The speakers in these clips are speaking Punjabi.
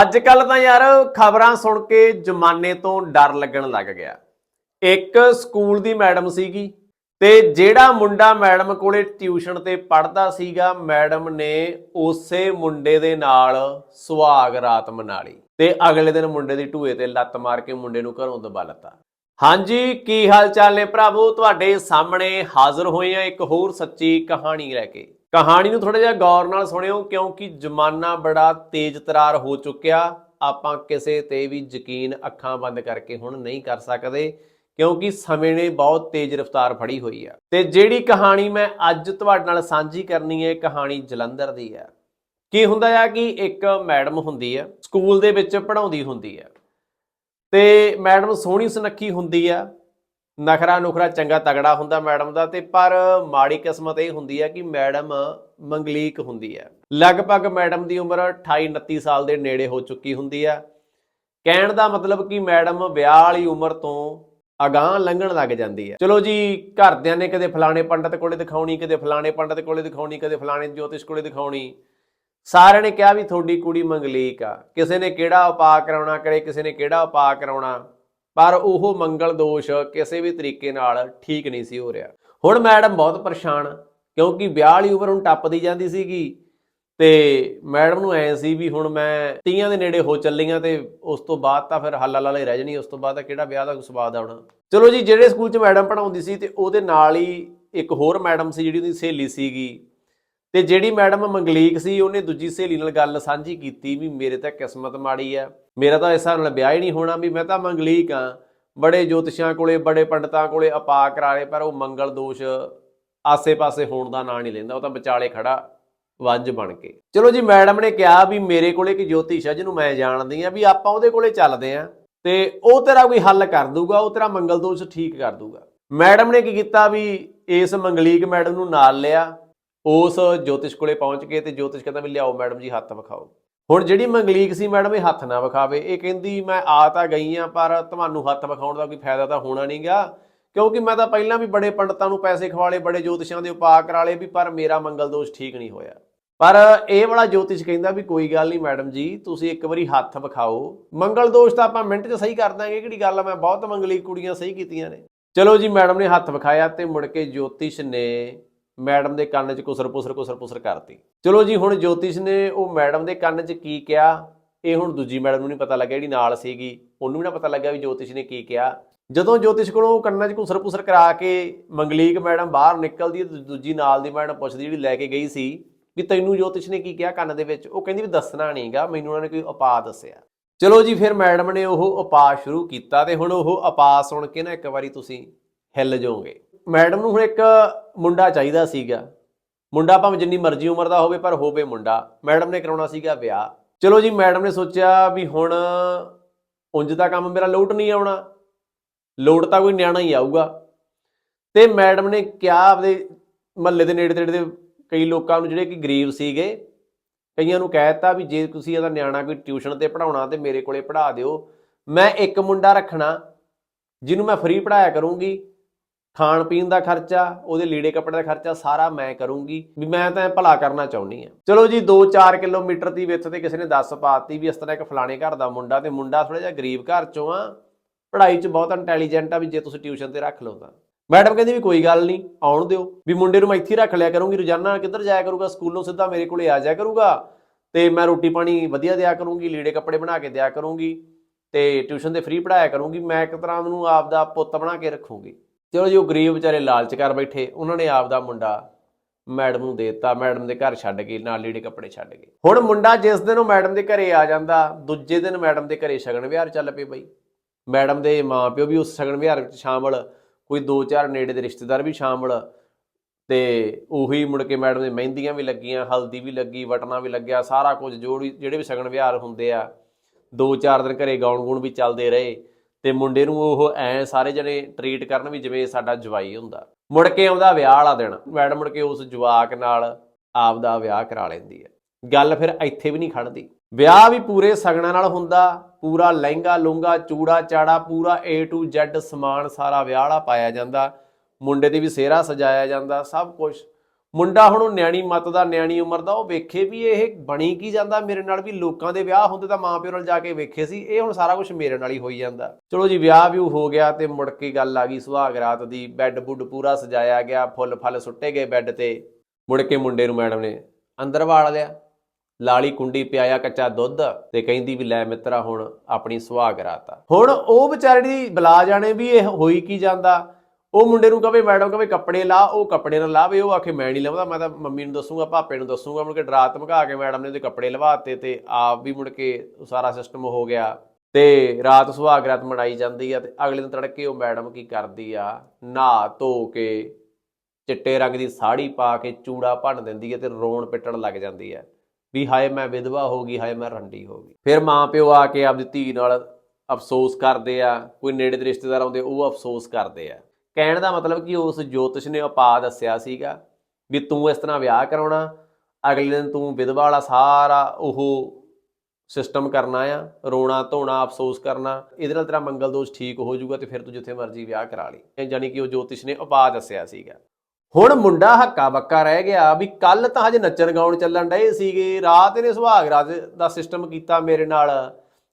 ਅੱਜ ਕੱਲ ਤਾਂ ਯਾਰ ਖਬਰਾਂ ਸੁਣ ਕੇ ਜਮਾਨੇ ਤੋਂ ਡਰ ਲੱਗਣ ਲੱਗ ਗਿਆ। ਇੱਕ ਸਕੂਲ ਦੀ ਮੈਡਮ ਸੀਗੀ ਤੇ ਜਿਹੜਾ ਮੁੰਡਾ ਮੈਡਮ ਕੋਲੇ ਟਿਊਸ਼ਨ ਤੇ ਪੜ੍ਹਦਾ ਸੀਗਾ, ਮੈਡਮ ਨੇ ਉਸੇ ਮੁੰਡੇ ਦੇ ਨਾਲ ਸੁਹਾਗ ਰਾਤ ਮਨਾ ਲਈ ਤੇ ਅਗਲੇ ਦਿਨ ਮੁੰਡੇ ਦੀ ਢੂਏ ਤੇ ਲੱਤ ਮਾਰ ਕੇ ਮੁੰਡੇ ਨੂੰ ਘਰੋਂ ਦਬਾ ਲਤਾ। ਹਾਂਜੀ, ਕੀ ਹਾਲ ਚਾਲ ਨੇ ਭਰਾਵੋ? ਤੁਹਾਡੇ ਸਾਹਮਣੇ ਹਾਜ਼ਰ ਹੋਏ ਆ ਇੱਕ ਹੋਰ ਸੱਚੀ ਕਹਾਣੀ ਲੈ ਕੇ। ਕਹਾਣੀ ਨੂੰ ਥੋੜਾ ਜਿਹਾ ਗੌਰ ਨਾਲ ਸੁਣਿਓ, ਕਿਉਂਕਿ ਜ਼ਮਾਨਾ ਬੜਾ ਤੇਜ਼ ਤਰਾਰ ਹੋ ਚੁੱਕਿਆ। ਆਪਾਂ ਕਿਸੇ ਤੇ ਵੀ ਯਕੀਨ ਅੱਖਾਂ ਬੰਦ ਕਰਕੇ ਹੁਣ ਨਹੀਂ ਕਰ ਸਕਦੇ, ਕਿਉਂਕਿ ਸਮੇਂ ਨੇ ਬਹੁਤ ਤੇਜ਼ ਰਫ਼ਤਾਰ ਫੜੀ ਹੋਈ ਆ। ਤੇ ਜਿਹੜੀ ਕਹਾਣੀ ਮੈਂ ਅੱਜ ਤੁਹਾਡੇ ਨਾਲ ਸਾਂਝੀ ਕਰਨੀ ਹੈ ਕਹਾਣੀ ਜਲੰਧਰ ਦੀ ਹੈ। ਕੀ ਹੁੰਦਾ ਆ ਕਿ ਇੱਕ ਮੈਡਮ ਹੁੰਦੀ ਆ, ਸਕੂਲ ਦੇ ਵਿੱਚ ਪੜ੍ਹਾਉਂਦੀ ਹੁੰਦੀ ਆ। ਤੇ ਮੈਡਮ ਸੋਹਣੀ ਸੁਨੱਖੀ ਹੁੰਦੀ ਆ ਨਖਰਾ ਨੁਖਰਾ ਚੰਗਾ ਤਗੜਾ ਹੁੰਦਾ ਮੈਡਮ ਦਾ ਤੇ ਪਰ ਮਾੜੀ ਕਿਸਮਤ ਇਹ ਹੁੰਦੀ ਹੈ ਕਿ ਮੈਡਮ ਮੰਗਲੀਕ ਹੁੰਦੀ ਹੈ। ਲਗਭਗ ਮੈਡਮ ਦੀ ਉਮਰ 28 29 ਸਾਲ ਦੇ ਨੇੜੇ ਹੋ ਚੁੱਕੀ ਹੁੰਦੀ ਹੈ। ਕਹਿਣ ਦਾ ਮਤਲਬ ਕਿ ਮੈਡਮ ਵਿਆਹ ਵਾਲੀ ਉਮਰ ਤੋਂ ਅਗਾਹ ਲੰਘਣ ਲੱਗ ਜਾਂਦੀ ਹੈ। ਚਲੋ ਜੀ, ਘਰਦਿਆਂ ਨੇ ਕਦੇ ਫਲਾਣੇ ਪੰਡਤ ਕੋਲੇ ਦਿਖਾਉਣੀ, ਕਦੇ ਫਲਾਣੇ ਪੰਡਤ ਕੋਲੇ ਦਿਖਾਉਣੀ, ਕਦੇ ਫਲਾਣੇ ਜੋਤਿਸ਼ ਕੋਲੇ ਦਿਖਾਉਣੀ। ਸਾਰਿਆਂ ਨੇ ਕਿਹਾ ਵੀ ਤੁਹਾਡੀ ਕੁੜੀ ਮੰਗਲੀਕ ਆ। ਕਿਸੇ ਨੇ ਕਿਹੜਾ ਉਪਾਅ ਕਰਾਉਣਾ ਕਰੇ ਕਿਸੇ ਨੇ ਕਿਹੜਾ ਉਪਾਅ ਕਰਾਉਣਾ। ਪਰ ਉਹ ਮੰਗਲ ਦੋਸ਼ ਕਿਸੇ ਵੀ ਤਰੀਕੇ ਨਾਲ ਠੀਕ ਨਹੀਂ ਸੀ ਹੋ ਰਿਹਾ। ਹੁਣ ਮੈਡਮ ਬਹੁਤ ਪਰੇਸ਼ਾਨ, ਕਿਉਂਕਿ ਵਿਆਹ ਵਾਲੀ ਉਮਰ ਹੁਣ ਟੱਪਦੀ ਜਾਂਦੀ ਸੀਗੀ ਤੇ ਮੈਡਮ ਨੂੰ ਐ ਸੀ ਵੀ ਹੁਣ ਮੈਂ ਤੀਆਂ ਦੇ ਨੇੜੇ ਹੋ ਚੱਲੀਆਂ ਤੇ ਉਸ ਤੋਂ ਬਾਅਦ ਤਾਂ ਫਿਰ ਹੱਲਾ ਹੀ ਰਹਿ ਜਣੀ, ਉਸ ਤੋਂ ਬਾਅਦ ਤਾਂ ਕਿਹੜਾ ਵਿਆਹ ਦਾ ਸਵਾਦ ਆਉਣਾ ਚਲੋ ਜੀ, ਜਿਹੜੇ ਸਕੂਲ 'ਚ ਮੈਡਮ ਪੜਾਉਂਦੀ ਸੀ ਤੇ ਉਹਦੇ ਨਾਲ ਹੀ ਇੱਕ ਹੋਰ ਮੈਡਮ ਸੀ ਜਿਹੜੀ ਉਹਦੀ ਸਹੇਲੀ ਸੀਗੀ ਤੇ ਜਿਹੜੀ ਮੈਡਮ ਮੰਗਲੀਕ ਸੀ, ਉਹਨੇ ਦੂਜੀ ਸਹੇਲੀ ਨਾਲ ਗੱਲ ਸਾਂਝੀ ਕੀਤੀ ਵੀ ਮੇਰੇ ਤਾਂ ਕਿਸਮਤ ਮਾੜੀ ਆ, ਮੇਰਾ ਤਾਂ ਇਸ ਨਾਲ ਵਿਆਹ ਹੀ ਨਹੀਂ ਹੋਣਾ ਵੀ ਮੈਂ ਤਾਂ ਮੰਗਲੀਕ ਆ। ਬੜੇ ਜੋਤਿਸ਼ਾਂ ਕੋਲੇ, ਬੜੇ ਪੰਡਤਾਂ ਕੋਲੇ ਅਪਾ ਕਰਾਲੇ ਪਰ ਉਹ ਮੰਗਲ ਦੋਸ਼ ਆਸੇ-ਪਾਸੇ ਹੋਣ ਦਾ ਨਾਂ ਨਹੀਂ ਲੈਂਦਾ, ਉਹ ਤਾਂ ਵਿਚਾਲੇ ਖੜਾ ਵੰਜ ਬਣ ਕੇ। ਚਲੋ ਜੀ, ਮੈਡਮ ਨੇ ਕਿਹਾ ਵੀ ਮੇਰੇ ਕੋਲੇ ਇੱਕ ਜੋਤਿਸ਼ ਆ ਜਿਹਨੂੰ ਮੈਂ ਜਾਣਦੀ ਆ ਵੀ ਆਪਾਂ ਉਹਦੇ ਕੋਲੇ ਚੱਲਦੇ ਆ ਤੇ ਉਹ ਤੇਰਾ ਕੋਈ ਹੱਲ ਕਰ ਦੂਗਾ, ਉਹ ਤੇਰਾ ਮੰਗਲ ਦੋਸ਼ ਠੀਕ ਕਰ ਦੂਗਾ। ਮੈਡਮ ਨੇ ਕੀ ਕੀਤਾ ਵੀ ਇਸ ਮੰਗਲੀਕ ਮੈਡਮ ਨੂੰ ਨਾਲ ਲਿਆ ਉਸ ਜੋਤਿਸ਼ ਕੋਲੇ ਪਹੁੰਚ ਕੇ ਤੇ ਜੋਤਿਸ਼ ਕਹਿੰਦਾ ਵੀ ਲਿਆਓ ਮੈਡਮ ਜੀ, ਹੱਥ ਵਿਖਾਓ। ਹੁਣ ਜਿਹੜੀ ਮੰਗਲੀਕ ਸੀ ਮੈਡਮ, ਇਹ ਹੱਥ ਨਾ ਵਿਖਾਵੇ। ਇਹ ਕਹਿੰਦੀ, ਮੈਂ ਆ ਤਾਂ ਗਈ ਆ, ਪਰ ਤੁਹਾਨੂੰ ਹੱਥ ਵਿਖਾਉਣ ਦਾ ਕੋਈ ਫਾਇਦਾ ਤਾਂ ਹੋਣਾ ਨਹੀਂਗਾ ਕਿਉਂਕਿ ਮੈਂ ਤਾਂ ਪਹਿਲਾਂ ਵੀ ਬੜੇ ਪੰਡਤਾਂ ਨੂੰ ਪੈਸੇ ਖਵਾਲੇ, ਬੜੇ ਜੋਤਿਸ਼ਾਂ ਦੇ ਉਪਾਅ ਕਰਾ ਲਏ ਵੀ, ਪਰ ਮੇਰਾ ਮੰਗਲ ਦੋਸ਼ ਠੀਕ ਨਹੀਂ ਹੋਇਆ। ਪਰ ਇਹ ਵਾਲਾ ਜੋਤਿਸ਼ ਕਹਿੰਦਾ ਵੀ ਕੋਈ ਗੱਲ ਨਹੀਂ ਮੈਡਮ ਜੀ, ਤੁਸੀਂ ਇੱਕ ਵਾਰੀ ਹੱਥ ਵਿਖਾਓ। ਮੰਗਲ ਦੋਸ਼ ਤਾਂ ਆਪਾਂ ਮਿੰਟ 'ਚ ਸਹੀ ਕਰ ਦਾਂਗੇ, ਕਿਹੜੀ ਗੱਲ ਆ? ਮੈਂ ਬਹੁਤ ਮੰਗਲੀਕ ਕੁੜੀਆਂ ਸਹੀ ਕੀਤੀਆਂ ਨੇ। ਚਲੋ ਜੀ, ਮੈਡਮ ਨੇ ਹੱਥ ਵਿਖਾਇਆ ਤੇ ਮੁੜ ਕੇ ਜੋਤਿਸ਼ ਨੇ ਮੈਡਮ ਦੇ ਕੰਨ 'ਚ ਕੁਸਰ ਪੁਸਰ ਕੁਸਰ ਪੁਸਰ ਕਰਤੀ। ਚਲੋ ਜੀ, ਹੁਣ ਜੋਤਿਸ਼ ਨੇ ਉਹ ਮੈਡਮ ਦੇ ਕੰਨ 'ਚ ਕੀ ਕਿਹਾ? ਇਹ ਹੁਣ ਦੂਜੀ ਮੈਡਮ ਨੂੰ ਨਹੀਂ ਪਤਾ ਲੱਗਿਆ ਜਿਹੜੀ ਨਾਲ ਸੀਗੀ। ਉਹਨੂੰ ਵੀ ਨਾ ਪਤਾ ਲੱਗਿਆ ਵੀ ਜੋਤਿਸ਼ ਨੇ ਕੀ ਕਿਹਾ। ਜਦੋਂ ਜੋਤਿਸ਼ ਕੋਲੋਂ ਕੰਨਾਂ 'ਚ ਕੁਸਰ ਪੁਸਰ ਕਰਾ ਕੇ ਮੰਗਲੀਕ ਮੈਡਮ ਬਾਹਰ ਨਿਕਲਦੀ ਤੇ ਦੂਜੀ ਨਾਲ ਦੀ ਮੈਡਮ ਪੁੱਛਦੀ ਜਿਹੜੀ ਲੈ ਕੇ ਗਈ ਸੀ ਵੀ ਤੈਨੂੰ ਜੋਤਿਸ਼ ਨੇ ਕੀ ਕਿਹਾ ਕੰਨ ਦੇ ਵਿੱਚ? ਉਹ ਕਹਿੰਦੀ ਵੀ ਦੱਸਣਾ ਨਹੀਂਗਾ, ਮੈਨੂੰ ਉਹਨਾਂ ਨੇ ਕੋਈ ਉਪਾਅ ਦੱਸਿਆ। ਚਲੋ ਜੀ, ਫਿਰ ਮੈਡਮ ਨੇ ਉਹ ਉਪਾਅ ਸ਼ੁਰੂ ਕੀਤਾ ਤੇ ਹੁਣ ਉਹ ਉਪਾਅ ਸੁਣ ਕੇ ਨਾ ਇੱਕ ਵਾਰੀ ਤੁਸੀਂ ਹਿੱਲ ਜਾਓਗੇ। ਮੈਡਮ ਨੂੰ ਹੁਣ ਇੱਕ ਮੁੰਡਾ ਚਾਹੀਦਾ ਸੀਗਾ। ਮੁੰਡਾ ਭਾਵੇਂ ਜਿੰਨੀ ਮਰਜ਼ੀ ਉਮਰ ਦਾ ਹੋਵੇ, ਪਰ ਹੋਵੇ ਮੁੰਡਾ। ਮੈਡਮ ਨੇ ਕਰਾਉਣਾ ਸੀਗਾ ਵਿਆਹ। ਚਲੋ ਜੀ, ਮੈਡਮ ਨੇ ਸੋਚਿਆ ਵੀ ਹੁਣ ਉਂਝ ਦਾ ਕੰਮ ਮੇਰਾ ਲੋਟ ਨਹੀਂ ਆਉਣਾ। ਲੋਟ ਤਾਂ ਕੋਈ ਨਿਆਣਾ ਹੀ ਆਊਗਾ। ਤੇ ਮੈਡਮ ਨੇ ਕਿਹਾ ਆਪਦੇ ਮਹੱਲੇ ਦੇ ਨੇੜੇ ਤੇੜੇ ਦੇ ਕਈ ਲੋਕਾਂ ਨੂੰ ਜਿਹੜੇ ਕਿ ਗਰੀਬ ਸੀਗੇ, ਕਈਆਂ ਨੂੰ ਕਹਿ ਦਿੱਤਾ ਵੀ ਜੇ ਤੁਸੀਂ ਇਹਦਾ ਨਿਆਣਾ ਕੋਈ ਟਿਊਸ਼ਨ ਤੇ ਪੜਾਉਣਾ ਤੇ ਮੇਰੇ ਕੋਲੇ ਪੜ੍ਹਾ ਦਿਓ। ਮੈਂ ਇੱਕ ਮੁੰਡਾ ਰੱਖਣਾ, ਜਿਹਨੂੰ ਮੈਂ ਫ੍ਰੀ ਪੜਾਇਆ ਕਰੂੰਗੀ। ਖਾਣ ਪੀਣ ਦਾ ਖਰਚਾ, ਉਹਦੇ ਲੀੜੇ ਕੱਪੜੇ ਦਾ ਖਰਚਾ ਸਾਰਾ ਮੈਂ ਕਰੂੰਗੀ। ਵੀ ਮੈਂ ਤਾਂ ਭਲਾ ਕਰਨਾ ਚਾਹੁੰਦੀ ਆ ਚਲੋ ਜੀ 2-4 ਕਿਲੋਮੀਟਰ ਦੀ ਵਿੱਥ ਤੇ ਕਿਸੇ ਨੇ ਦੱਸ ਪਾਤੀ ਵੀ ਇਸ ਤਰ੍ਹਾਂ ਇੱਕ ਫਲਾਣੇ ਘਰ ਦਾ ਮੁੰਡਾ ਤੇ ਮੁੰਡਾ ਥੋੜਾ ਜਿਹਾ ਗਰੀਬ ਘਰ ਚੋਂ ਆ। ਪੜ੍ਹਾਈ 'ਚ ਬਹੁਤ ਇੰਟੈਲੀਜੈਂਟ ਆ ਵੀ ਜੇ ਤੁਸੀਂ ਟਿਊਸ਼ਨ ਤੇ ਰੱਖ ਲਓ ਤਾਂ। ਮੈਡਮ ਕਹਿੰਦੀ ਵੀ ਕੋਈ ਗੱਲ ਨਹੀਂ, ਆਉਣ ਦਿਓ। ਵੀ ਮੁੰਡੇ ਨੂੰ ਮੈਂ ਇੱਥੇ ਰੱਖ ਲਿਆ ਕਰੂੰਗੀ, ਰੋਜ਼ਾਨਾ ਕਿੱਧਰ ਜਾਇਆ ਕਰੂਗਾ? ਸਕੂਲੋਂ ਸਿੱਧਾ ਮੇਰੇ ਕੋਲੇ ਆ ਜਾਇਆ ਕਰੂਗਾ। ਤੇ ਮੈਂ ਰੋਟੀ ਪਾਣੀ ਵਧੀਆ ਦਿਆ ਕਰੂੰਗੀ, ਲੀੜੇ ਕੱਪੜੇ ਬਣਾ ਕੇ ਦਿਆ ਕਰੂੰਗੀ। ਤੇ ਟਿਊਸ਼ਨ ਤੇ ਫ੍ਰੀ ਪੜਾਇਆ ਕਰੂੰਗੀ। ਮੈਂ ਇੱਕ ਤਰ੍ਹਾਂ ਨੂੰ ਆਪ ਦਾ ਪੁੱਤ ਬਣਾ ਕੇ ਰੱਖੂੰਗੀ। ਚਲੋ ਜੀ ਉਹ ਗਰੀਬ ਵਿਚਾਰੇ ਲਾਲਚ ਕਰ ਬੈਠੇ, ਉਹਨਾਂ ਨੇ ਆਪ ਦਾ ਮੁੰਡਾ ਮੈਡਮ ਨੂੰ ਦੇ ਦਿੱਤਾ, ਮੈਡਮ ਦੇ ਘਰ ਛੱਡ ਕੇ, ਨਾਲ ਲੀੜੇ ਕੱਪੜੇ ਛੱਡ ਗਏ ਹੁਣ ਮੁੰਡਾ ਜਿਸ ਦਿਨ ਉਹ ਮੈਡਮ ਦੇ ਘਰੇ ਆ ਜਾਂਦਾ, ਦੂਜੇ ਦਿਨ ਮੈਡਮ ਦੇ ਘਰੇ ਸ਼ਗਨ ਵਿਹਾਰ ਚੱਲ ਪਏ ਬਈ। ਮੈਡਮ ਦੇ ਮਾਪਿਓ ਵੀ ਉਸ ਸ਼ਗਨ ਵਿਹਾਰ ਵਿੱਚ ਸ਼ਾਮਲ, ਕੋਈ ਦੋ ਚਾਰ ਨੇੜੇ ਦੇ ਰਿਸ਼ਤੇਦਾਰ ਵੀ ਸ਼ਾਮਲ ਤੇ ਉਹੀ ਮੁੜ ਕੇ ਮੈਡਮ ਦੇ ਮਹਿੰਦੀਆਂ ਵੀ ਲੱਗੀਆਂ, ਹਲਦੀ ਵੀ ਲੱਗੀ, ਵਟਣਾ ਵੀ ਲੱਗਿਆ, ਸਾਰਾ ਕੁਝ ਜੋ ਵੀ, ਜਿਹੜੇ ਵੀ ਸ਼ਗਨ ਵਿਹਾਰ ਹੁੰਦੇ ਆ ਦੋ ਚਾਰ ਦਿਨ ਘਰੇ ਗਾਉਣ ਗੁਣ ਵੀ ਚੱਲਦੇ ਰਹੇ। ਤੇ ਮੁੰਡੇ ਨੂੰ ਉਹ ਐ ਸਾਰੇ ਜਣੇ ਟਰੀਟ ਕਰਨ ਵੀ ਜਿਵੇਂ ਸਾਡਾ ਜਵਾਈ ਹੁੰਦਾ। ਮੁੜ ਕੇ ਆਉਂਦਾ ਵਿਆਹ ਵਾਲਾ ਦਿਨ ਮੈਡਮ ਮੁੜ ਕੇ ਉਸ ਜਵਾਕ ਨਾਲ ਆਪਦਾ ਵਿਆਹ ਕਰਾ ਲੈਂਦੀ ਹੈ। ਗੱਲ ਫਿਰ ਇੱਥੇ ਵੀ ਨਹੀਂ ਖੜਦੀ। ਵਿਆਹ ਵੀ ਪੂਰੇ ਸਗਣਾ ਨਾਲ ਹੁੰਦਾ, ਪੂਰਾ ਲਹਿੰਗਾ, ਲੂੰਗਾ, ਚੂੜਾ, ਚਾੜਾ, ਪੂਰਾ A to Z ਸਮਾਨ ਸਾਰਾ ਵਿਆਹ ਵਾਲਾ ਪਾਇਆ ਜਾਂਦਾ। ਮੁੰਡੇ ਦੀ ਵੀ ਸਿਹਰਾ ਸਜਾਇਆ ਜਾਂਦਾ, ਸਭ ਕੁਝ ਮੁੰਡਾ ਹੁਣ ਉਹ ਨਿਆਣੀ ਮਤ ਦਾ, ਨਿਆਣੀ ਉਮਰ ਦਾ, ਉਹ ਵੇਖੇ ਵੀ ਇਹ ਬਣੀ ਕੀ ਜਾਂਦਾ ਮੇਰੇ ਨਾਲ ਵੀ ਲੋਕਾਂ ਦੇ ਵਿਆਹ ਹੁੰਦੇ ਤਾਂ ਮਾਂ ਪਿਓ ਨਾਲ ਜਾ ਕੇ ਵੇਖੇ ਸੀ, ਇਹ ਹੁਣ ਸਾਰਾ ਕੁਝ ਮੇਰੇ ਨਾਲ ਹੀ ਹੋਈ ਜਾਂਦਾ। ਚਲੋ ਜੀ, ਵਿਆਹ ਵੀ ਹੋ ਗਿਆ ਤੇ ਮੁੜ ਕੇ ਗੱਲ ਆ ਗਈ ਸੁਹਾਗ ਰਾਤ ਦੀ, ਬੈੱਡ ਬੁੱਡ ਪੂਰਾ ਸਜਾਇਆ ਗਿਆ, ਫੁੱਲ ਫਲ ਸੁੱਟੇ ਗਏ ਬੈੱਡ ਤੇ। ਮੁੜ ਕੇ ਮੁੰਡੇ ਨੂੰ ਮੈਡਮ ਨੇ ਅੰਦਰ ਵਾੜ ਲਿਆ, ਲਾਲੀ ਕੁੰਡੀ ਪਿਆਇਆ ਕੱਚਾ ਦੁੱਧ ਤੇ ਕਹਿੰਦੀ ਵੀ ਲੈ ਮਿੱਤਰਾ ਹੁਣ ਆਪਣੀ ਸੁਹਾਗ ਰਾਤ ਆ। ਹੁਣ ਉਹ ਵਿਚਾਰੀ ਬੁਲਾ ਜਾਣੇ ਵੀ ਇਹ ਹੋਈ ਕੀ ਜਾਂਦਾ ਉਹ ਮੁੰਡੇ ਨੂੰ ਕਵੇ ਮੈਡਮ ਕਵੇ ਕੱਪੜੇ ਲਾ, ਉਹ ਕੱਪੜੇ ਨਾ ਲਾਵੇ ਉਹ ਆਖੇ, ਮੈਂ ਨਹੀਂ ਲਾਉਂਦਾ, ਮੈਂ ਤਾਂ ਮੰਮੀ ਨੂੰ ਦੱਸੂਗਾ ਭਾਪੇ ਨੂੰ ਦੱਸੂਗਾ, ਮੁੜ ਕੇ ਡਰਾ ਧਮਕਾ ਕੇ ਮੈਡਮ ਨੇ ਉਹਦੇ ਕੱਪੜੇ ਲਵਾਤੇ ਤੇ ਆਪ ਵੀ ਮੁੜ ਕੇ ਉਹ ਸਾਰਾ ਸਿਸਟਮ ਹੋ ਗਿਆ ਤੇ ਰਾਤ ਸੁਹਾਗ ਰਾਤ ਮਨਾਈ ਜਾਂਦੀ ਆ ਤੇ ਅਗਲੇ ਦਿਨ ਤੜਕੇ ਉਹ ਮੈਡਮ ਕੀ ਕਰਦੀ ਆ, ਨਹਾ ਧੋ ਕੇ ਚਿੱਟੇ ਰੰਗ ਦੀ ਸਾੜੀ ਪਾ ਕੇ ਚੂੜਾ ਭੰਨ ਦਿੰਦੀ ਹੈ ਤੇ ਰੋਣ ਪਿੱਟਣ ਲੱਗ ਜਾਂਦੀ ਹੈ ਵੀ ਹਾਏ, ਮੈਂ ਵਿਧਵਾ ਹੋ ਗਈ, ਹਾਏ, ਮੈਂ ਰੰਡੀ ਹੋ ਗਈ। ਫਿਰ ਮਾਂ ਪਿਓ ਆ ਕੇ ਆਪਦੀ ਧੀ ਨਾਲ ਅਫਸੋਸ ਕਰਦੇ ਆ, ਕੋਈ ਨੇੜੇ ਦੇ ਰਿਸ਼ਤੇਦਾਰ ਆਉਂਦੇ, ਉਹ ਅਫਸੋਸ ਕਰਦੇ ਆ। ਕਹਿਣ ਦਾ ਮਤਲਬ ਕਿ ਉਸ ਜੋਤਿਸ਼ ਨੇ ਉਪਾ ਦੱਸਿਆ ਸੀਗਾ ਵੀ ਤੂੰ ਇਸ ਤਰ੍ਹਾਂ ਵਿਆਹ ਕਰਾਉਣਾ, ਅਗਲੇ ਦਿਨ ਤੂੰ ਵਿਧਵਾ ਵਾਲਾ ਸਾਰਾ ਉਹ ਸਿਸਟਮ ਕਰਨਾ ਆ, ਰੋਣਾ ਧੋਣਾ, ਅਫਸੋਸ ਕਰਨਾ, ਇਹਦੇ ਨਾਲ ਤੇਰਾ ਮੰਗਲ ਦੋਸ਼ ਠੀਕ ਹੋ ਜਾਊਗਾ ਤੇ ਫਿਰ ਤੂੰ ਜਿੱਥੇ ਮਰਜ਼ੀ ਵਿਆਹ ਕਰਾ ਲਈ। ਯਾਨੀ ਕਿ ਉਹ ਜੋਤਿਸ਼ ਨੇ ਉਪਾ ਦੱਸਿਆ ਸੀਗਾ। ਹੁਣ ਮੁੰਡਾ ਹੱਕਾ ਬੱਕਾ ਰਹਿ ਗਿਆ ਵੀ ਕੱਲ ਤਾਂ ਹਜੇ ਨੱਚਣ ਗਾਉਣ ਚੱਲਣ ਡਏ ਸੀਗੇ, ਰਾਤ ਇਹਨੇ ਸੁਹਾਗ ਰਾਜ ਦਾ ਸਿਸਟਮ ਕੀਤਾ ਮੇਰੇ ਨਾਲ।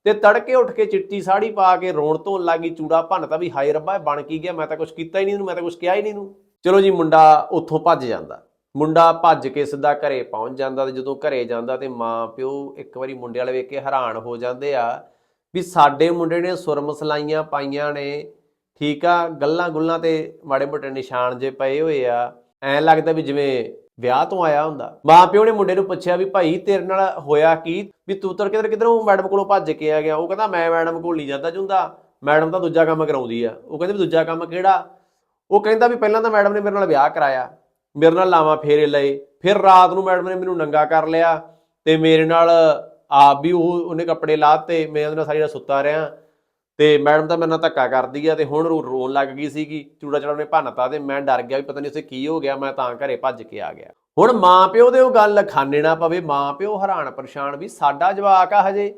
ਤੇ ਤੜਕੇ ਉੱਠ ਕੇ ਚਿੱਟੀ ਸਾੜੀ ਪਾ ਕੇ ਰੋਣ ਧੋਣ ਲੱਗੀ ਚੂੜਾ ਭੰਨਤਾ ਵੀ ਹਾਏ ਰੱਬਾ ਬਣ ਕੀ ਗਿਆ? ਮੈਂ ਤਾਂ ਕੁਝ ਕੀਤਾ ਹੀ ਨਹੀਂ ਇਹਨੂੰ, ਮੈਂ ਤਾਂ ਕੁਝ ਕਿਹਾ ਹੀ ਨਹੀਂ ਇਹਨੂੰ। ਚਲੋ ਜੀ, ਮੁੰਡਾ ਉੱਥੋਂ ਭੱਜ ਜਾਂਦਾ। ਮੁੰਡਾ ਭੱਜ ਕੇ ਸਿੱਧਾ ਘਰੇ ਪਹੁੰਚ ਜਾਂਦਾ ਤੇ ਜਦੋਂ ਘਰੇ ਜਾਂਦਾ ਤੇ ਮਾਂ ਪਿਓ ਇੱਕ ਵਾਰੀ ਮੁੰਡੇ ਵਾਲੇ ਵੇਖ ਕੇ ਹੈਰਾਨ ਹੋ ਜਾਂਦੇ ਆ ਵੀ ਸਾਡੇ ਮੁੰਡੇ ਨੇ ਸੁਰਮ ਸਲਾਈਆਂ ਪਾਈਆਂ ਨੇ। ਠੀਕ ਆ, ਗੱਲਾਂ ਗੁੱਲਾਂ ਤੇ ਮਾੜੇ ਮੋਟੇ ਨਿਸ਼ਾਨ ਜੇ ਪਏ ਹੋਏ ਆ। ਐਂ ਲੱਗਦਾ ਵੀ ਜਿਵੇਂ ਵਿਆਹ ਤੋਂ ਆਇਆ ਹੁੰਦਾ। ਮਾਂ ਪਿਓ ਨੇ ਮੁੰਡੇ ਨੂੰ ਪੁੱਛਿਆ ਵੀ ਭਾਈ ਤੇਰੇ ਨਾਲ ਹੋਇਆ ਕੀ? ਵੀ ਤੂੰ ਤਰ ਕਿਧਰ ਕਿਧਰੋਂ ਮੈਡਮ ਕੋਲੋਂ ਭੱਜ ਕੇ ਆ ਗਿਆ। ਉਹ ਕਹਿੰਦਾ, ਮੈਂ ਮੈਡਮ ਕੋਲ ਨਹੀਂ ਜਾਂਦਾ ਜੁੰਦਾ। ਮੈਡਮ ਤਾਂ ਦੂਜਾ ਕੰਮ ਕਰਾਉਂਦੀ ਆ। ਉਹ ਕਹਿੰਦੇ ਵੀ ਦੂਜਾ ਕੰਮ ਕਿਹੜਾ? ਉਹ ਕਹਿੰਦਾ ਵੀ ਪਹਿਲਾਂ ਤਾਂ ਮੈਡਮ ਨੇ ਮੇਰੇ ਨਾਲ ਵਿਆਹ ਕਰਾਇਆ। ਮੇਰੇ ਨਾਲ ਲਾਵਾਂ ਫੇਰੇ ਲਏ। ਫਿਰ ਰਾਤ ਨੂੰ ਮੈਡਮ ਨੇ ਮੈਨੂੰ ਨੰਗਾ ਕਰ ਲਿਆ ਤੇ ਮੇਰੇ ਨਾਲ ਆਪ ਵੀ ਉਹ ਉਹਨੇ ਕੱਪੜੇ ਲਾਤੇ ਮੈਂ ਉਹਦੇ ਨਾਲ ਸਾਰੀ ਰਾਤ ਸੁੱਤਾ ਰਿਹਾ। ਤੇ ਮੈਡਮ ਤਾਂ ਮੇਰੇ ਨਾਲ ਧੱਕਾ ਕਰਦੀ ਆ ਤੇ ਹੁਣ ਰੋ- ਰੋਣ ਲੱਗ ਗਈ ਸੀਗੀ। ਚੂੜਾ ਚੜਾ ਉਹਨੇ ਭੰਨਤਾ ਤੇ ਮੈਂ ਡਰ ਗਿਆ ਵੀ ਪਤਾ ਨਹੀਂ ਉਸੇ ਕੀ ਹੋ ਗਿਆ, ਮੈਂ ਤਾਂ ਘਰੇ ਭੱਜ ਕੇ ਆ ਗਿਆ। ਹੁਣ ਮਾਂ ਪਿਓ ਦੇ ਉਹ ਗੱਲ ਖਾਣੇ ਨਾ ਪਵੇ ਮਾਂ ਪਿਓ ਹੈਰਾਨ ਪਰੇਸ਼ਾਨ ਵੀ ਸਾਡਾ ਜਵਾਕ ਆ ਹਜੇ।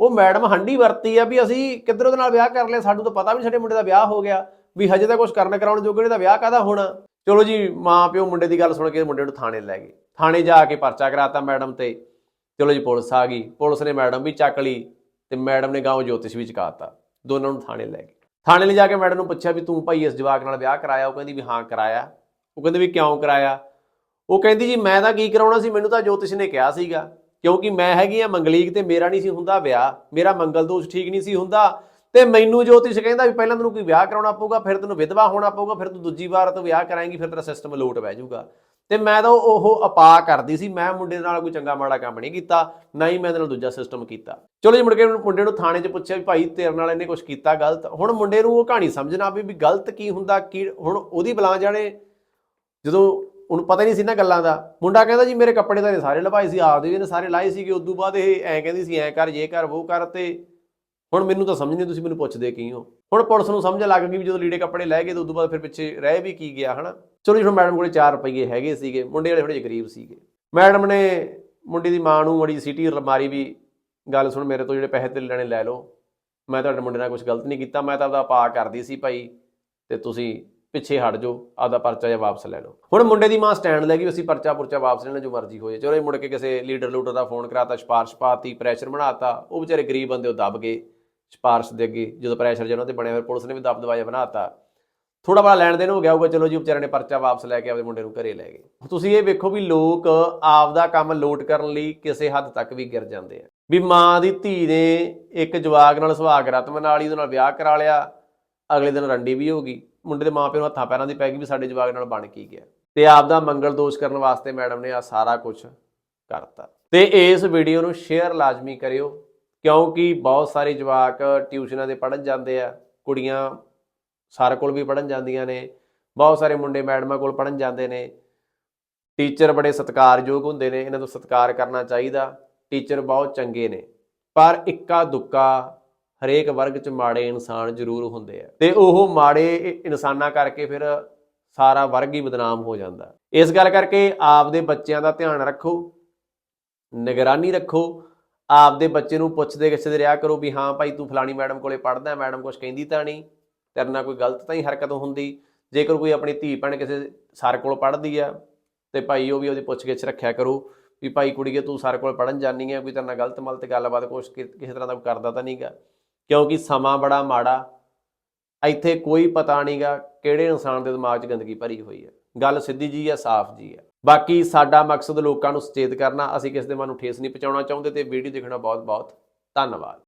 ਉਹ ਮੈਡਮ ਹੰਡੀ ਵਰਤੀ ਆ ਵੀ ਅਸੀਂ ਕਿੱਧਰ ਉਹਦੇ ਨਾਲ ਵਿਆਹ ਕਰ ਲਿਆ, ਸਾਨੂੰ ਤਾਂ ਪਤਾ ਵੀ ਸਾਡੇ ਮੁੰਡੇ ਦਾ ਵਿਆਹ ਹੋ ਗਿਆ, ਵੀ ਹਜੇ ਤਾਂ ਕੁਝ ਕਰਨ ਕਰਾਉਣ ਜੋਗੇ ਨਹੀਂ ਤਾਂ ਵਿਆਹ ਕਾਦਾ ਹੋਣਾ। ਚਲੋ ਜੀ ਮਾਂ ਪਿਓ ਮੁੰਡੇ ਦੀ ਗੱਲ ਸੁਣ ਕੇ ਮੁੰਡੇ ਨੂੰ ਥਾਣੇ ਲੈ ਗਏ। ਥਾਣੇ ਜਾ ਕੇ ਪਰਚਾ ਕਰਾਤਾ ਮੈਡਮ ਤੇ। ਚਲੋ ਜੀ, ਪੁਲਿਸ ਆ ਗਈ। ਪੁਲਿਸ ਨੇ ਮੈਡਮ ਵੀ ਚੱਕ ਲਈ ਤੇ ਮੈਡਮ ਨੇ ਗਾਉਂ ਜੋਤਿਸ਼ ਵੀ ਚਕਾਤਾ ਦੋਨਾਂ ਨੂੰ ਥਾਣੇ ਲੈ ਗਏ। ਥਾਣੇ ਲੈ ਜਾ ਕੇ ਮੈਡਮ ਨੂੰ ਪੁੱਛਿਆ ਵੀ ਤੂੰ ਭਾਈ ਇਸ ਜਵਾਕ ਨਾਲ ਵਿਆਹ ਕਰਾਇਆ? ਉਹ ਕਹਿੰਦੀ ਵੀ ਹਾਂ, ਕਰਾਇਆ। ਉਹ ਕਹਿੰਦੇ ਵੀ ਕਿਉਂ ਕਰਾਇਆ? ਉਹ ਕਹਿੰਦੀ ਜੀ, ਮੈਂ ਤਾਂ ਕੀ ਕਰਾਉਣਾ ਸੀ? ਮੈਨੂੰ ਤਾਂ ਜੋਤਿਸ਼ ਨੇ ਕਿਹਾ ਸੀਗਾ। ਕਿਉਂਕਿ ਮੈਂ ਹੈਗੀ ਆ ਮੰਗਲੀਕ ਤੇ ਮੇਰਾ ਨਹੀਂ ਸੀ ਹੁੰਦਾ ਵਿਆਹ। ਮੇਰਾ ਮੰਗਲ ਦੋਸ਼ ਠੀਕ ਨਹੀਂ ਸੀ ਹੁੰਦਾ। ਤੇ ਮੈਨੂੰ ਜੋਤਿਸ਼ ਕਹਿੰਦਾ ਵੀ ਪਹਿਲਾਂ ਤੈਨੂੰ ਕੋਈ ਵਿਆਹ ਕਰਾਉਣਾ ਪਊਗਾ, ਫਿਰ ਤੈਨੂੰ ਵਿਧਵਾ ਹੋਣਾ ਪਊਗਾ, ਫਿਰ ਤੂੰ ਦੂਜੀ ਵਾਰ ਤੋਂ ਵਿਆਹ ਕਰਾਏਂਗੀ, ਫਿਰ ਤੇਰਾ ਸਿਸਟਮ ਲੋਟ ਬਹਿ ਜਾਊਗਾ। ਤੇ ਮੈਂ ਤਾਂ ਉਹ ਅਪਾ ਕਰਦੀ ਸੀ, ਮੈਂ ਮੁੰਡੇ ਨਾਲ ਕੋਈ ਚੰਗਾ ਮਾੜਾ ਕੰਮ ਨਹੀਂ ਕੀਤਾ, ਨਾ ਹੀ ਮੈਂ ਇਹਦੇ ਨਾਲ ਦੂਜਾ ਸਿਸਟਮ ਕੀਤਾ। ਚਲੋ ਜੀ, ਮੁੜ ਕੇ ਮੁੰਡੇ ਨੂੰ ਥਾਣੇ 'ਚ ਪੁੱਛਿਆ ਵੀ ਭਾਈ ਤੇਰੇ ਨਾਲ ਇਹਨੇ ਕੁਝ ਕੀਤਾ ਗਲਤ? ਹੁਣ ਮੁੰਡੇ ਨੂੰ ਉਹ ਕਹਾਣੀ ਸਮਝਣਾ ਵੀ ਵੀ ਗਲਤ ਕੀ ਹੁੰਦਾ, ਕੀ ਹੁਣ ਉਹਦੀ ਬਲਾਂ ਜਾਣੇ। ਜਦੋਂ ਉਹਨੂੰ ਪਤਾ ਨਹੀਂ ਸੀ ਨਾ ਗੱਲਾਂ ਦਾ। ਮੁੰਡਾ ਕਹਿੰਦਾ ਜੀ, ਮੇਰੇ ਕੱਪੜੇ ਤਾਂ ਇਹਨੇ ਸਾਰੇ ਲਵਾਏ ਸੀ, ਆਪਦੇ ਵੀ ਇਹਨੇ ਸਾਰੇ ਲਾਏ ਸੀਗੇ, ਉਦੋਂ ਬਾਅਦ ਇਹ ਐਂ ਕਹਿੰਦੀ ਸੀ, ਐਂ ਕਰ, ਜੇ ਕਰ ਉਹ ਕਰ ਤੇ ਹੁਣ ਮੈਨੂੰ ਤਾਂ ਸਮਝ ਨਹੀਂ ਤੁਸੀਂ ਮੈਨੂੰ ਪੁੱਛਦੇ ਕੀ ਹੋ? ਹੁਣ ਪੁਲਿਸ ਨੂੰ ਸਮਝ ਲੱਗ ਗਈ ਵੀ ਜਦੋਂ ਲੀੜੇ ਕੱਪੜੇ ਲੈ ਗਏ ਤਾਂ ਉਦੋਂ ਬਾਅਦ ਫਿਰ ਪਿੱਛੇ ਰਹਿ ਵੀ ਕੀ ਗਿਆ, ਹਨਾ? ਚਲੋ ਜੀ, ਹੁਣ ਮੈਡਮ ਕੋਲੇ 4 ਰੁਪਏ ਹੈਗੇ ਸੀਗੇ, ਮੁੰਡੇ ਵਾਲੇ ਥੋੜੇ ਜਿਹੇ ਗਰੀਬ ਸੀਗੇ। ਮੈਡਮ ਨੇ ਮੁੰਡੇ ਦੀ ਮਾਂ ਨੂੰ ਮੜੀ ਸਿਟੀ ਮਾਰੀ ਵੀ, ਗੱਲ ਸੁਣ, ਮੇਰੇ ਤੋਂ ਜਿਹੜੇ ਪੈਸੇ ਤੇ ਲੈਣੇ ਲੈ ਲਓ। ਮੈਂ ਤੁਹਾਡੇ ਮੁੰਡੇ ਨਾਲ ਕੁਝ ਗਲਤ ਨਹੀਂ ਕੀਤਾ, ਮੈਂ ਤਾਂ ਆਪਦਾ ਪਾ ਕਰਦੀ ਸੀ ਭਾਈ, ਤੇ ਤੁਸੀਂ ਪਿੱਛੇ ਹਟ ਜਾਓ, ਆਪਦਾ ਪਰਚਾ ਜਾਂ ਵਾਪਸ ਲੈ ਲਓ। ਹੁਣ ਮੁੰਡੇ ਦੀ ਮਾਂ ਸਟੈਂਡ ਲੈ ਗਈ ਅਸੀਂ ਪਰਚਾ ਪੁਰਚਾ ਵਾਪਸ ਲੈਣਾ ਜੋ ਮਰਜ਼ੀ ਹੋਏ। ਚਲੋ ਇਹ ਮੁੜ ਕੇ ਕਿਸੇ ਲੀਡਰ ਲੂਡਰ ਦਾ ਫੋਨ ਕਰਾਤਾ, ਸਿਫਾਰਿਸ਼ ਪਾਤੀ, ਪ੍ਰੈਸ਼ਰ ਬਣਾਤਾ, ਉਹ ਵਿਚਾਰੇ ਗਰੀਬ ਬੰਦੇ ਉਹ ਦੱਬ ਗਏ। ਸਿਫਾਰਿਸ਼ ਦੇ ਅੱਗੇ ਜਦੋਂ ਪ੍ਰੈਸ਼ਰ ਜਿਹਨਾਂ ਤੇ ਬਣਿਆ ਫਿਰ ਪੁਲਿਸ ਨੇ ਵੀ ਦਬ ਦਵਾਇਆ ਬਣਾਤਾ। ਥੋੜਾ ਬੜਾ ਲੈਣ ਦੇਣ ਹੋ ਗਿਆ ਹੋਊਗਾ, ਚਲੋ ਜੀ ਵਿਚਾਰੇ ਨੇ ਪਰਚਾ ਵਾਪਸ ਲੈ ਕੇ ਆਪਣੇ ਮੁੰਡੇ ਨੂੰ ਘਰੇ ਲੈ ਗਏ। ਤੁਸੀਂ ਇਹ ਵੇਖੋ ਵੀ ਲੋਕ ਆਪਦਾ ਕੰਮ ਲੋਟ ਕਰਨ ਲਈ ਕਿਸੇ ਹੱਦ ਤੱਕ ਵੀ ਗਿਰ ਜਾਂਦੇ ਆ। ਵੀ ਮਾਂ ਦੀ ਧੀ ਨੇ ਇੱਕ ਜਵਾਕ ਨਾਲ ਸੁਹਾਗ ਰਤਮ ਨਾਲ ਹੀ ਉਹਦੇ ਨਾਲ ਵਿਆਹ ਕਰਾ ਲਿਆ, ਅਗਲੇ ਦਿਨ ਰੰਡੀ ਵੀ ਹੋ ਗਈ। ਮੁੰਡੇ ਦੇ ਮਾਪਿਆਂ ਨੂੰ ਹੱਥਾਂ ਪੈਰਾਂ ਦੀ ਪੈ ਗਈ ਵੀ ਸਾਡੇ ਜਵਾਕ ਨਾਲ ਬਣ ਕੀ ਗਿਆ। ਤੇ ਆਪਦਾ ਮੰਗਲ ਦੋਸ਼ ਕਰਨ ਵਾਸਤੇ ਮੈਡਮ ਨੇ ਆ ਸਾਰਾ ਕੁਝ ਕਰਤਾ। ਤੇ ਇਸ ਵੀਡੀਓ ਨੂੰ ਸ਼ੇਅਰ ਲਾਜ਼ਮੀ ਕਰਿਓ। ਕਿਉਂਕਿ ਬਹੁਤ ਸਾਰੇ ਜਵਾਕ ਟਿਊਸ਼ਨਾਂ ਦੇ ਪੜਨ ਜਾਂਦੇ ਆ, ਕੁੜੀਆਂ ਸਾਰ ਕੋਲ ਵੀ ਪੜਨ ਜਾਂਦੀਆਂ ਨੇ, ਬਹੁਤ ਸਾਰੇ ਮੁੰਡੇ ਮੈਡਮਾਂ ਕੋਲ ਪੜਨ ਜਾਂਦੇ ਨੇ। ਟੀਚਰ ਬੜੇ ਸਤਿਕਾਰਯੋਗ ਹੁੰਦੇ ਨੇ, ਇਹਨਾਂ ਤੋਂ ਸਤਿਕਾਰ ਕਰਨਾ ਚਾਹੀਦਾ, ਟੀਚਰ ਬਹੁਤ ਚੰਗੇ ਨੇ, ਪਰ ਇੱਕਾ ਦੁੱਕਾ ਹਰੇਕ ਵਰਗ 'ਚ ਮਾੜੇ ਇਨਸਾਨ ਜ਼ਰੂਰ ਹੁੰਦੇ ਆ। ਤੇ ਉਹ ਮਾੜੇ ਇਨਸਾਨਾਂ ਕਰਕੇ ਫਿਰ ਸਾਰਾ ਵਰਗ ਹੀ ਬਦਨਾਮ ਹੋ ਜਾਂਦਾ। ਇਸ ਗੱਲ ਕਰਕੇ ਆਪਦੇ ਬੱਚਿਆਂ ਦਾ ਧਿਆਨ ਰੱਖੋ, ਨਿਗਰਾਨੀ ਰੱਖੋ ਆਪਦੇ ਬੱਚੇ ਨੂੰ ਪੁੱਛਦੇ ਗਿੱਛਦੇ ਰਿਹਾ ਕਰੋ ਵੀ ਹਾਂ ਭਾਈ ਤੂੰ ਫਲਾਣੀ ਮੈਡਮ ਕੋਲੇ ਪੜਦਾ ਮੈਡਮ ਕੁਝ ਕਹਿੰਦੀ ਤਾਂ ਨਹੀਂ, ਤੇਰੇ ਨਾਲ ਕੋਈ ਗਲਤ ਤਾਂ ਹੀ ਹਰਕਤ ਹੁੰਦੀ। ਜੇਕਰ ਕੋਈ ਆਪਣੀ ਧੀ ਭੈਣ ਕਿਸੇ ਸਰ ਕੋਲ ਪੜ੍ਹਦੀ ਆ, ਤੇ ਭਾਈ ਉਹ ਵੀ ਉਹਦੀ ਪੁੱਛਗਿੱਛ ਰੱਖਿਆ ਕਰੋ ਵੀ ਭਾਈ ਕੁੜੀਏ ਤੂੰ ਸਾਰੇ ਕੋਲ ਪੜਨ ਜਾਨੀ ਹੈ ਕੋਈ ਤੇਰੇ ਨਾਲ ਗਲਤ ਮਲਤ ਗੱਲਬਾਤ ਕੁਛ ਕਿ- ਕਿਸੇ ਤਰ੍ਹਾਂ ਦਾ ਕਰਦਾ ਤਾਂ ਨਹੀਂਗਾ। ਕਿਉਂਕਿ ਸਮਾਂ ਬੜਾ ਮਾੜਾ, ਇੱਥੇ ਕੋਈ ਪਤਾ ਨਹੀਂਗਾ ਕਿਹੜੇ ਇਨਸਾਨ ਦੇ ਦਿਮਾਗ 'ਚ ਗੰਦਗੀ ਭਰੀ ਹੋਈ ਹੈ ਗੱਲ ਸਿੱਧੀ ਜੀ ਹੈ, ਸਾਫ਼ ਜੀ ਹੈ। ਬਾਕੀ ਸਾਡਾ ਮਕਸਦ ਲੋਕਾਂ ਨੂੰ ਸੁਚੇਤ ਕਰਨਾ, ਅਸੀਂ ਕਿਸੇ ਦੇ ਮਨ ਨੂੰ ਠੇਸ ਨਹੀਂ ਪਹੁੰਚਾਉਣਾ ਚਾਹੁੰਦੇ ਤੇ ਵੀਡੀਓ ਦੇਖਣਾ ਬਹੁਤ ਬਹੁਤ ਧੰਨਵਾਦ।